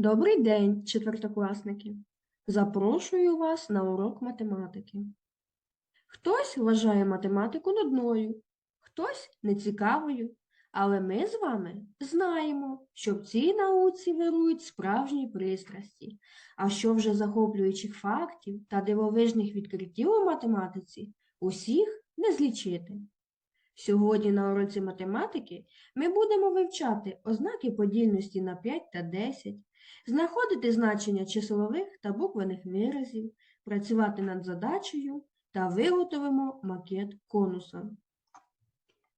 Добрий день, четвертокласники! Запрошую вас на урок математики. Хтось вважає математику нудною, хтось нецікавою, але ми з вами знаємо, що в цій науці вирують справжні пристрасті, а що вже захоплюючих фактів та дивовижних відкриттів у математиці усіх не злічити. Сьогодні на уроці математики ми будемо вивчати ознаки подільності на 5 та 10, знаходити значення числових та буквених виразів, працювати над задачею та виготовимо макет конуса.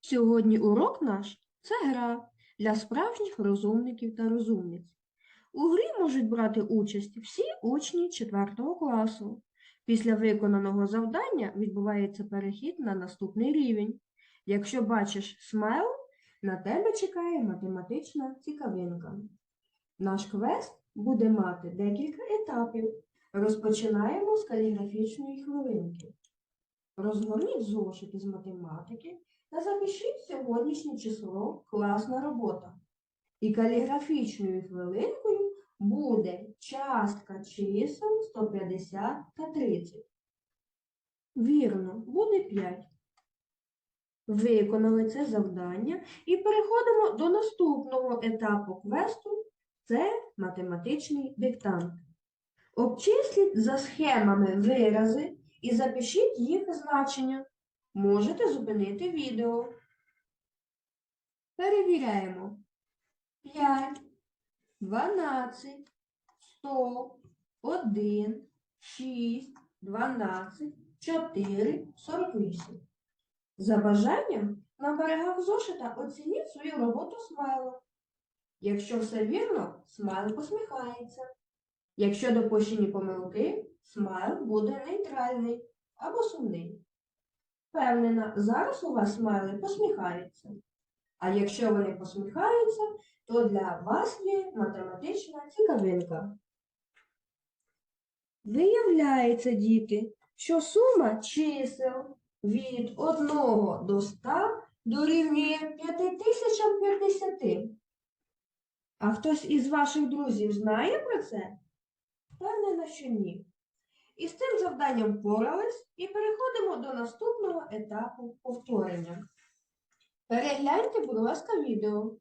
Сьогодні урок наш це гра для справжніх розумників та розумниць. У грі можуть брати участь всі учні 4 класу. Після виконаного завдання відбувається перехід на наступний рівень. Якщо бачиш смайл, на тебе чекає математична цікавинка. Наш квест буде мати декілька етапів. Розпочинаємо з каліграфічної хвилинки. Розгорніть зошити з математики та запишіть сьогоднішнє число класна робота. І каліграфічною хвилинкою буде частка чисел 150 та 30. Вірно, буде 5. Виконали це завдання і переходимо до наступного етапу квесту це математичний диктант. Обчисліть за схемами вирази і запишіть їх значення. Можете зупинити відео. Перевіряємо. 5, 12, 100, 1, 6, 12, 4, 48. За бажанням на берегах зошита оцініть свою роботу смайлом. Якщо все вірно, смайл посміхається. Якщо допущені помилки, смайл буде нейтральний або сумний. Впевнена, зараз у вас смайли посміхаються. А якщо вони посміхаються, то для вас є математична цікавинка. Виявляється, діти, що сума чисел від 1 до 100 дорівнює 5050. А хтось із ваших друзів знає про це? Впевнена, що ні. І з цим завданням впорались і переходимо до наступного етапу повторення. Перегляньте, будь ласка, відео.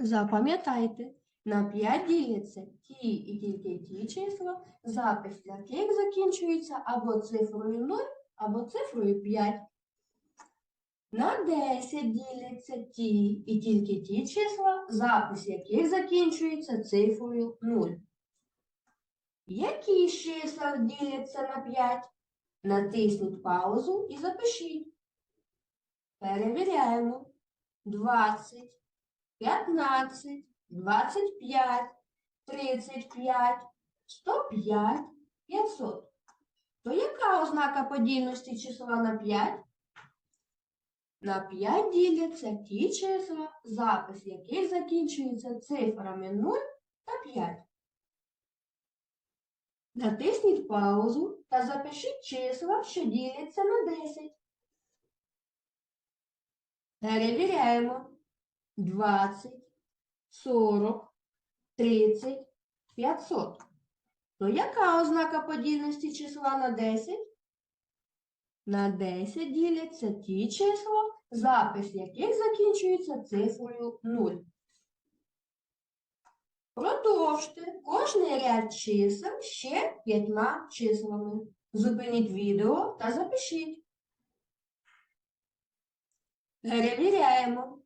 Запам'ятайте, на 5 діляться ті і тільки ті числа, запис яких закінчується або цифрою 0, або цифрою 5. На 10 діляться ті і тільки ті числа, запис яких закінчується цифрою 0. Які з чисел діляться на 5? Натисніть паузу і запишіть. Перевіряємо. 20. 15, 25, 35, 105, 500. То яка ознака подільності числа на 5? На 5 діляться ті числа, запис яких закінчується цифрами 0 та 5. Натисніть паузу та запишіть числа, що діляться на 10. Перевіряємо. 20, 40, 30, 500. То яка ознака подільності числа на 10? На 10 діляться ті числа, запис яких закінчується цифрою 0. Продовжте кожний ряд чисел ще п'ятьма числами. Зупиніть відео та запишіть. Перевіряємо.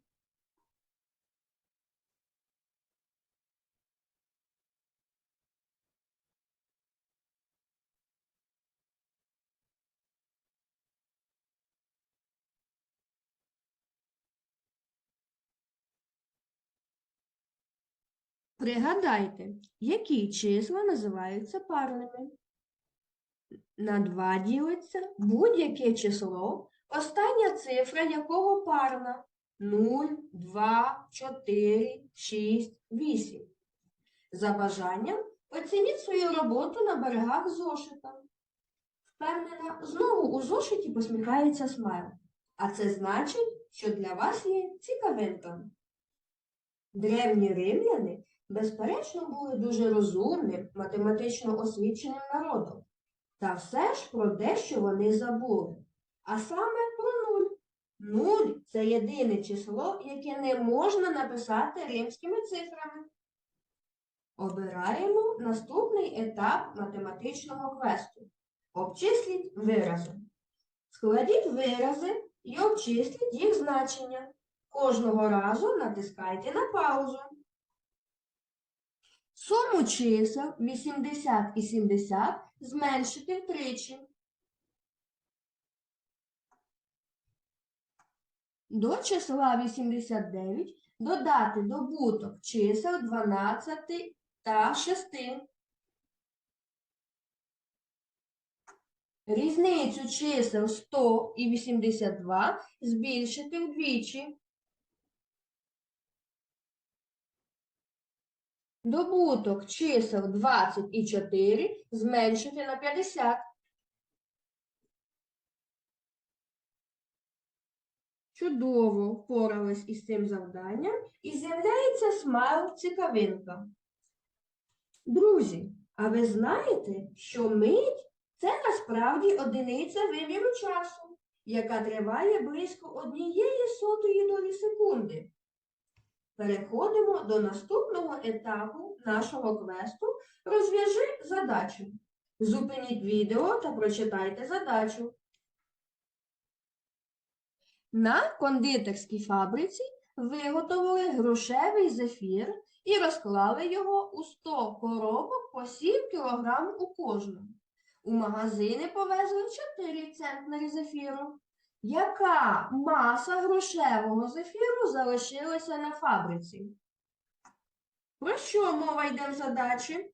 Пригадайте, які числа називаються парними. На 2 ділиться будь-яке число, остання цифра якого парна 0, 2, 4, 6, 8. За бажанням оцініть свою роботу на берегах зошита. Впевнена, знову у зошиті посміхається смайл. А це значить, що для вас є цікавинка. Древні римляни, безперечно, були дуже розумним, математично освіченим народом. Та все ж про дещо вони забули. А саме про нуль. Нуль це єдине число, яке не можна написати римськими цифрами. Обираємо наступний етап математичного квесту. Обчисліть вирази. Складіть вирази і обчисліть їх значення. Кожного разу натискайте на паузу. Суму чисел 80 і 70 зменшити втричі. До числа 89 додати добуток чисел 12 та 6. Різницю чисел 100 і 82 збільшити вдвічі. Добуток чисел 20 і 4 зменшити на 50. Чудово впорались із цим завданням і з'являється смайл цікавинка. Друзі, а ви знаєте, що мить це насправді одиниця виміру часу, яка триває близько однієї сотої долі секунди. Переходимо до наступного етапу нашого квесту Розв'яжи задачу. Зупиніть відео та прочитайте задачу. На кондитерській фабриці виготовили грушевий зефір і розклали його у 100 коробок по 7 кг у кожну. У магазини повезли 4 центнери зефіру. Яка маса грушевого зефіру залишилася на фабриці? Про що мова йде в задачі?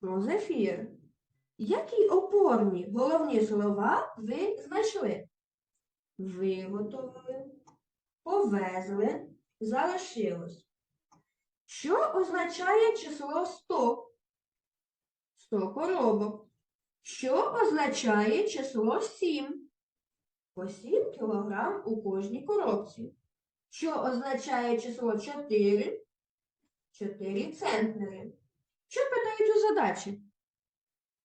Про зефір. Які опорні головні слова ви знайшли? Виготовили, повезли, залишилось. Що означає число 100? 100 коробок. Що означає число 7? По 7 кілограм у кожній коробці. Що означає число 4? 4 центнери. Що питають у задачі?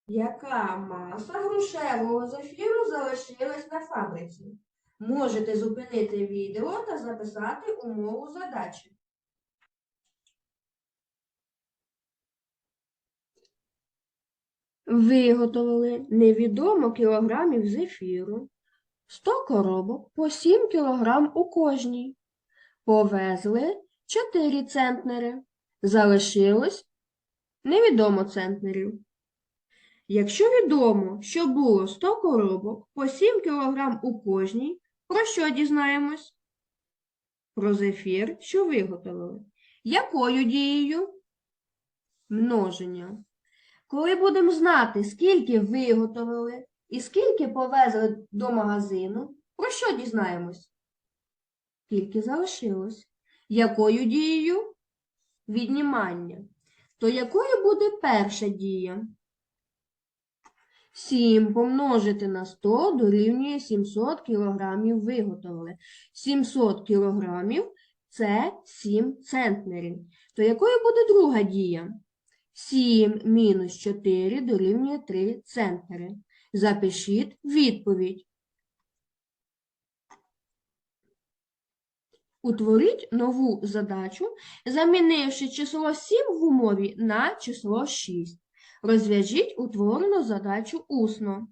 Яка маса грушевого зефіру залишилась на фабриці? Можете зупинити відео та записати умову задачі. Виготовили невідомо кілограмів зефіру, 100 коробок по 7 кілограм у кожній. Повезли 4 центнери. Залишилось невідомо центнерів. Якщо відомо, що було 100 коробок по 7 кг у кожній, про що дізнаємось? Про зефір, що виготовили. Якою дією? Множення. Коли будемо знати, скільки виготовили і скільки повезли до магазину, про що дізнаємось? Скільки залишилось? Якою дією? Віднімання. То якою буде перша дія? 7 помножити на 100 дорівнює 700 кілограмів виготовили. 700 кілограмів – це 7 центнерів. То якою буде друга дія? 7 мінус 4 дорівнює 3 центнери. Запишіть відповідь. Утворіть нову задачу, замінивши число 7 в умові на число 6. Розв'яжіть утворену задачу усно.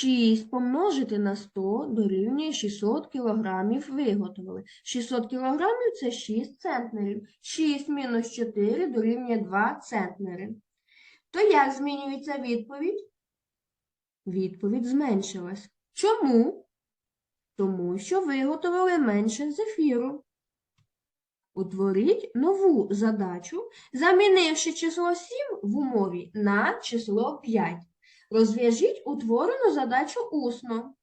Шість помножити на 100 дорівнює 600 кілограмів виготовили. 600 кілограмів – це 6 центнерів. 6 мінус 4 дорівнює 2 центнери. То як змінюється відповідь? Відповідь зменшилась. Чому? Тому що виготовили менше зефіру. Утворіть нову задачу, замінивши число 7 в умові на число 5. Розв'яжіть утворену задачу усно.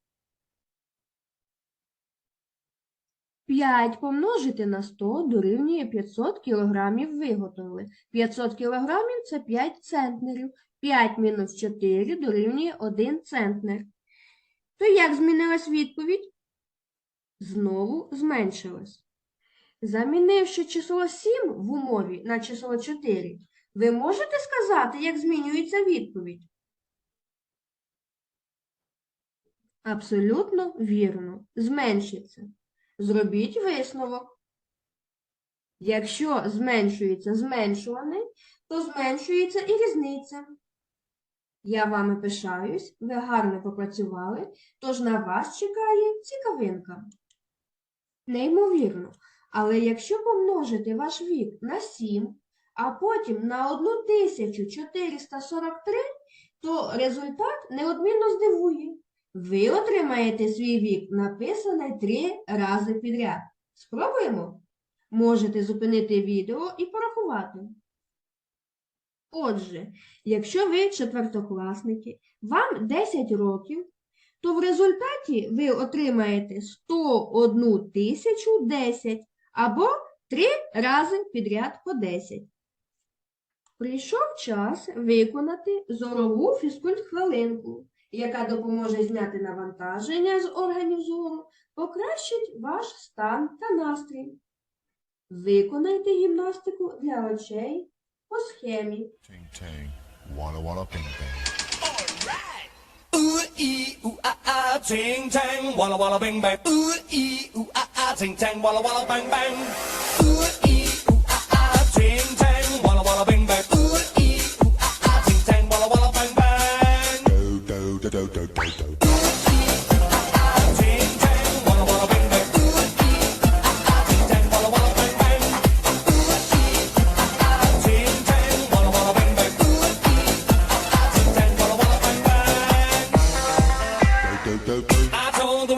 5 помножити на 100 дорівнює 500 кілограмів виготовили. 500 кілограмів – це 5 центнерів. 5 мінус 4 дорівнює 1 центнер. То як змінилась відповідь? Знову зменшилась. Замінивши число 7 в умові на число 4, ви можете сказати, як змінюється відповідь? Абсолютно вірно. Зменшиться. Зробіть висновок. Якщо зменшується зменшуване, то зменшується і різниця. Я вами пишаюсь, ви гарно попрацювали, тож на вас чекає цікавинка. Неймовірно. Але якщо помножити ваш вік на 7, а потім на 1443, то результат неодмінно здивує. Ви отримаєте свій вік, написаний три рази підряд. Спробуємо? Можете зупинити відео і порахувати. Отже, якщо ви четвертокласники, вам 10 років, то в результаті ви отримаєте 101 тисячу 10 або 3 рази підряд по 10. Прийшов час виконати зорову фізкульт-хвилинку, яка допоможе зняти навантаження з органів зору, покращить ваш стан та настрій. Виконайте гімнастику для очей по схемі. Ting tang, walla walla bing bang. Ooh ee ooh ah ah, ting tang, walla walla bang bang. Ooh ee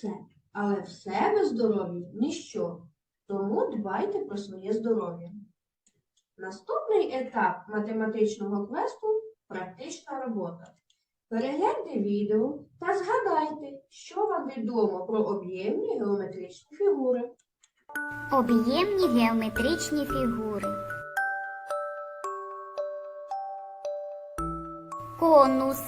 все, але все без здоров'я ніщо. Тому дбайте про своє здоров'я. Наступний етап математичного квесту практична робота. Перегляньте відео та згадайте, що вам відомо про об'ємні геометричні фігури. Об'ємні геометричні фігури. Конус.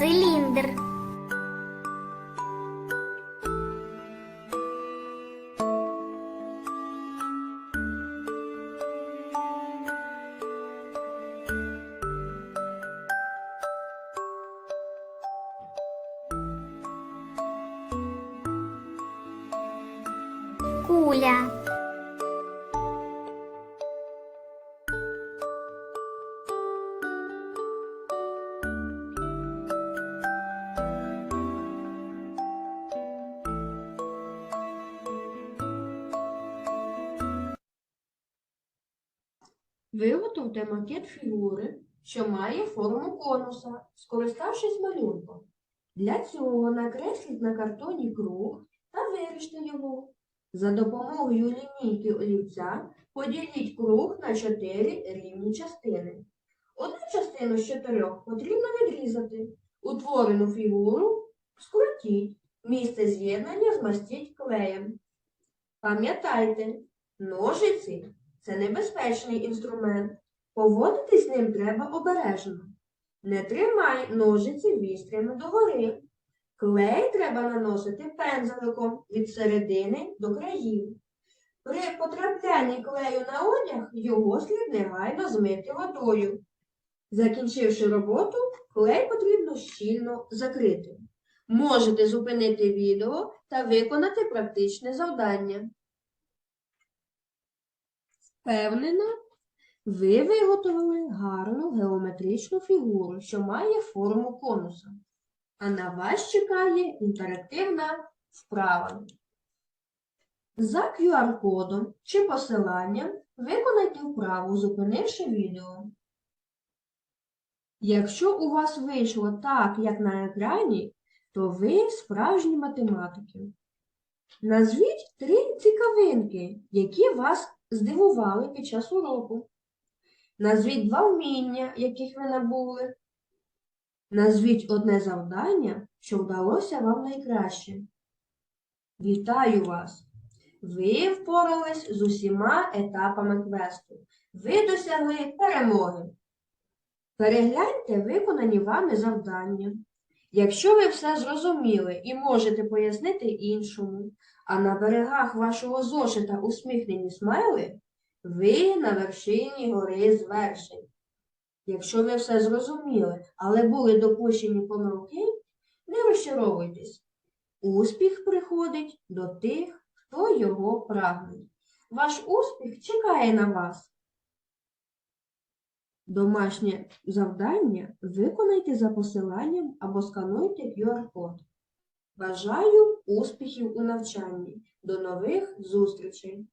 Циліндр. Виготовте макет фігури, що має форму конуса, скориставшись малюнком. Для цього накресліть на картоні круг та виріжте його. За допомогою лінійки олівця поділіть круг на чотири рівні частини. Одну частину з чотирьох потрібно відрізати. Утворену фігуру скрутіть. Місце з'єднання змастіть клеєм. Пам'ятайте, ножиці це небезпечний інструмент. Поводитись з ним треба обережно. Не тримай ножиці вістрями догори. Клей треба наносити пензликом від середини до країв. При потраплянні клею на одяг його слід негайно змити водою. Закінчивши роботу, клей потрібно щільно закрити. Можете зупинити відео та виконати практичне завдання. Впевнена, ви виготовили гарну геометричну фігуру, що має форму конуса. А на вас чекає інтерактивна вправа. За QR-кодом чи посиланням виконайте вправу, зупинивши відео. Якщо у вас вийшло так, як на екрані, то ви справжні математики. Назвіть три цікавинки, які вас здивували під час уроку. Назвіть два вміння, яких ви набули. Назвіть одне завдання, що вдалося вам найкраще. Вітаю вас! Ви впорались з усіма етапами квесту. Ви досягли перемоги. Перегляньте виконані вами завдання. Якщо ви все зрозуміли і можете пояснити іншому, а на берегах вашого зошита усміхнені смайли, ви на вершині гори звершень. Якщо ви все зрозуміли, але були допущені помилки, не розчаровуйтесь. Успіх приходить до тих, хто його прагне. Ваш успіх чекає на вас. Домашнє завдання виконайте за посиланням або скануйте QR-код. Бажаю успіхів у навчанні. До нових зустрічей!